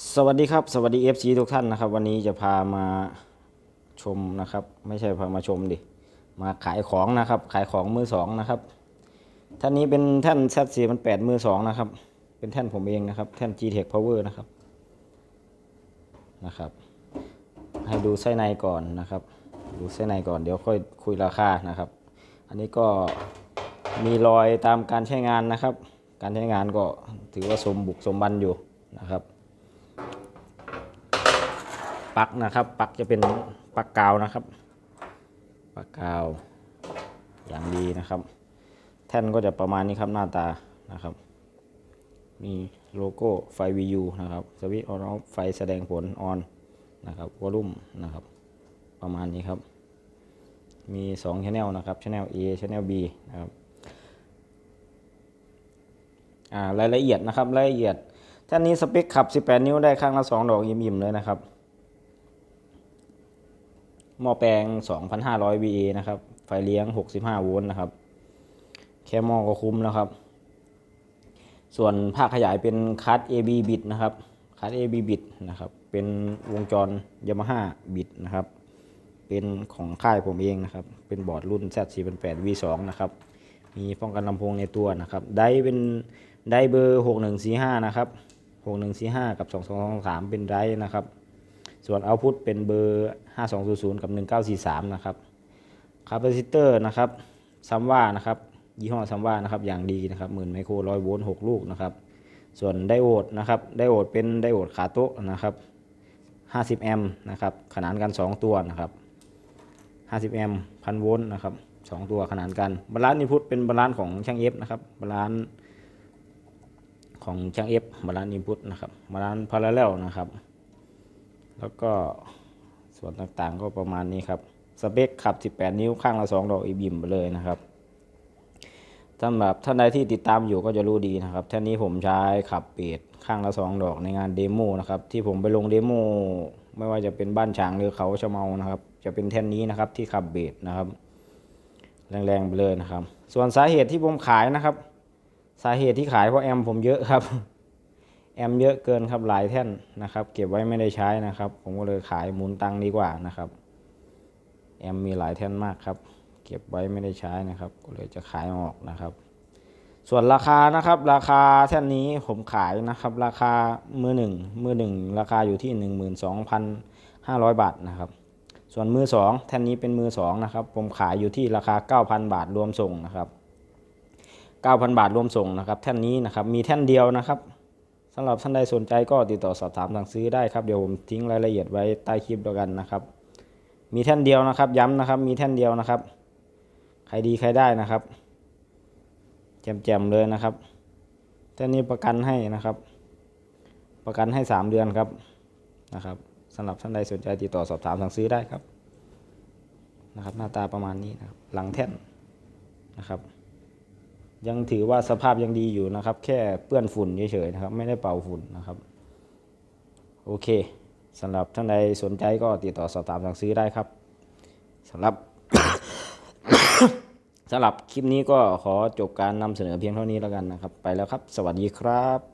สวัสดีครับสวัสดี FC ทุกท่านนะครับ วันนี้จะพามาชมนะครับ ไม่ใช่พามาชมดิ มาขายของนะครับ ขายของมือสองนะครับท่านนี้เป็นแท่น Z4 มันแปดมือสองนะครับ เป็นแท่นผมเองนะครับ แท่น GTEC Power นะครับนะครับ ให้ดูไส้ในก่อนนะครับ ดูไส้ในก่อนเดี๋ยวค่อยคุยราคานะครับ อันนี้ก็มีรอยตามการใช้งานนะครับ การใช้งานก็ถือว่าสมบุกสมบันอยู่นะครับ ปักนะครับ ปักจะเป็นปักกาวนะครับปักกาว อย่างดีนะครับ แท่นก็จะประมาณนี้ครับหน้าตานะครับ มีโลโก้ไฟ VU นะครับสวิตช์ออนออฟไฟแสดงผลออนนะครับวอลุ่มนะครับ ประมาณนี้ครับ มี2 channel นะครับ channel A channel B นะครับอ่ารายละเอียดนะครับรายละเอียดแท่นนี้สเปคขับ 18 นิ้วได้ข้างละ 2 ดอก ยิ้มๆเลยนะครับ หม้อแปลง 2,500 VA นะครับ ไฟเลี้ยง 65 โวลต์นะครับ แค่หม้อก็คุ้มแล้วครับ ส่วนภาคขยายเป็นคัส AB บิตนะครับ คัส AB บิตนะครับ เป็นวงจร Yamaha บิตนะครับ เป็นของค่ายผมเองนะครับ เป็นบอร์ดรุ่น Z488 V2 นะครับ มีป้องกันลำโพงในตัวนะครับ ได้เป็นได้เบอร์ 6145 นะครับ 6145 กับ 2223 เป็นได้นะครับ ส่วนเอาพุทเป็นเบอร์ 5200 กับ 1943 นะครับคาปาซิเตอร์นะครับซัมว่านะครับยี่ห้อซัมว่านะครับอย่างดีนะครับหมื่นไมโครร้อยโวลต์6ลูกนะครับส่วนไดโอดนะครับไดโอดเป็นไดโอดขาโต๊ะนะครับ50 แอมป์นะครับขนานกัน 2 ตัวนะครับ50 แอมป์พันโวลต์นะครับ2ตัวขนานกันบาลานซ์นินพุตเป็นบาลานซ์ของช่างเอฟนะครับบาลานซ์ของช่างเอฟบาลานซ์อินพุตนะครับบาลานซ์พาราเรลนะครับ แล้วก็ส่วนต่างๆก็ประมาณนี้ครับ สเปคขับ 18 นิ้วข้างละ 2 ดอกอีบิมไปเลยนะครับสำหรับท่านใดที่ติดตามอยู่ก็จะรู้ดีนะครับแท่นนี้ผมใช้ขับเปดข้างละ 2 ดอกในงานเดโมนะครับ ที่ผมไปลงเดโมไม่ว่าจะเป็นบ้านฉางหรือเขาชะเมานะครับ จะเป็นแท่นนี้นะครับที่ขับเบสนะครับ แรงๆไปเลยนะครับ ส่วนสาเหตุที่ผมขายนะครับ สาเหตุที่ขายเพราะแอมผมเยอะครับ แอมเยอะเกินครับหลายแท่นนะครับ เก็บไว้ไม่ได้ใช้นะครับ ผมก็เลยขายหมุนตังดีกว่านะครับ แอมมีหลายแท่นมากครับ เก็บไว้ไม่ได้ใช้นะครับ ก็เลยจะขายออกนะครับ ส่วนราคานะครับ ราคาแท่นนี้ผมขายนะครับ ราคามือหนึ่งมือหนึ่งราคาอยู่ที่หนึ่งหมื่นสองพันห้าร้อยบาทนะครับ ส่วนมือสองแท่นนี้เป็นมือสองนะครับ ผมขายอยู่ที่ราคาเก้าพันบาทรวมส่งนะครับเก้าพันบาทรวมส่งนะครับ แท่นนี้นะครับมีแท่นเดียวนะครับ สำหรับท่านใดสนใจก็ติดต่อสอบถามสั่งซื้อได้ครับเดี๋ยวผมทิ้งรายละเอียดไว้ใต้คลิปแล้วกันนะครับ มีแท่นเดียวนะครับ ย้ำนะครับ มีแท่นเดียวนะครับ ใครดีใครได้นะครับแจมๆเลยนะครับแท่นนี้ประกันให้นะครับ ประกันให้สามเดือนครับนะครับสำหรับท่านใดสนใจติดต่อสอบถามสั่งซื้อได้ครับนะครับ หน้าตาประมาณนี้นะครับ หลังแท่นนะครับ ยังถือว่าสภาพยังดีอยู่นะครับ แค่เปื้อนฝุ่นเฉยๆนะครับ ไม่ได้เป่าฝุ่นนะครับ โอเคสำหรับท่านใดสนใจก็ติดต่อสอบถามสั่งซื้อได้ครับสำหรับสำหรับคลิปนี้ก็ขอจบการนำเสนอเพียงเท่านี้แล้วกันนะครับ ไปแล้วครับ สวัสดีครับ